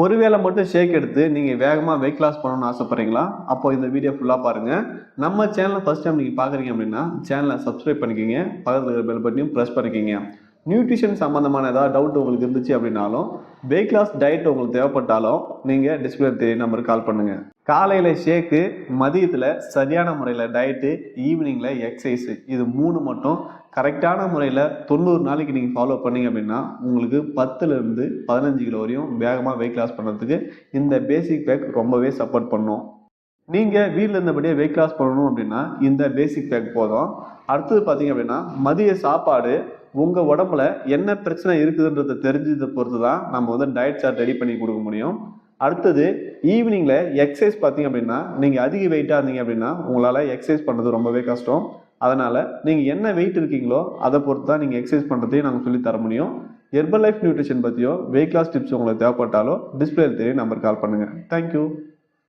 ஒருவேளை மட்டும் ஷேக் எடுத்து நீங்கள் வேகமாக வெயிட் லாஸ் பண்ணணும்னு ஆசைப்பட்றீங்களா? அப்போ இந்த வீடியோ ஃபுல்லாக பாருங்கள் நம்ம சேனலை ஃபஸ்ட் டைம் நீங்கள் பார்க்குறீங்க அப்படின்னா சேனலை சப்ஸ்கிரைப் பண்ணிக்கிங்க. பக்கத்தில் இருக்கிற பெல் பட்டனையும் ப்ரெஸ் பண்ணிக்கிங்க. நியூட்ரிஷன் சம்மந்தமான ஏதாவது டவுட் உங்களுக்கு இருந்துச்சு அப்படின்னாலும் வெயிட் லாஸ் டயட் உங்களுக்கு தேவைப்பட்டாலும் நீங்கள் டிஸ்பிளே தெரிய நம்பருக்கு கால் பண்ணுங்கள் காலையில் ஷேக்கு மதியத்தில் சரியான முறையில் டயட்டு ஈவினிங்கில் எக்ஸசைஸு இது மூணு மட்டும். கரெக்டான முறையில் தொண்ணூறு நாளைக்கு நீங்கள் ஃபாலோ பண்ணீங்க அப்படின்னா உங்களுக்கு பத்துலேருந்து பதினஞ்சு கிலோ வரையும் வேகமாக வெயிட் லாஸ் பண்ணுறதுக்கு இந்த பேசிக் பேக் ரொம்பவே சப்போர்ட் பண்ணும். நீங்கள் வீட்டில் இருந்தபடியே வெயிட் லாஸ் பண்ணணும் அப்படின்னா இந்த பேசிக் பேக் போதும். அடுத்தது பார்த்தீங்க அப்படின்னா மதிய சாப்பாடு உங்கள் உடம்புல என்ன பிரச்சனை இருக்குதுன்றதை தெரிஞ்சதை பொறுத்து தான் நம்ம வந்து டயட் சார்ட் ரெடி பண்ணி கொடுக்க முடியும். அடுத்தது ஈவினிங்கில் எக்ஸசைஸ் பார்த்தீங்க அப்படின்னா நீங்கள் அதிக வெயிட்டாக இருந்தீங்க அப்படின்னா உங்களால் எக்ஸசைஸ் பண்ணுறது ரொம்பவே கஷ்டம். அதனால் நீங்கள் என்ன வெயிட் இருக்கீங்களோ அதை பொறுத்து தான் நீங்கள் எக்ஸசைஸ் பண்ணுறதையும் நாங்கள் சொல்லி தர முடியும். ஹெர்பல் லைஃப் நியூட்ரிஷன் பற்றியோ வெயிட் லாஸ் டிப்ஸ் உங்களுக்கு தேவைப்பட்டாலோ டிஸ்பிளே தெரியும் நம்பர் கால் பண்ணுங்கள் தேங்க்யூ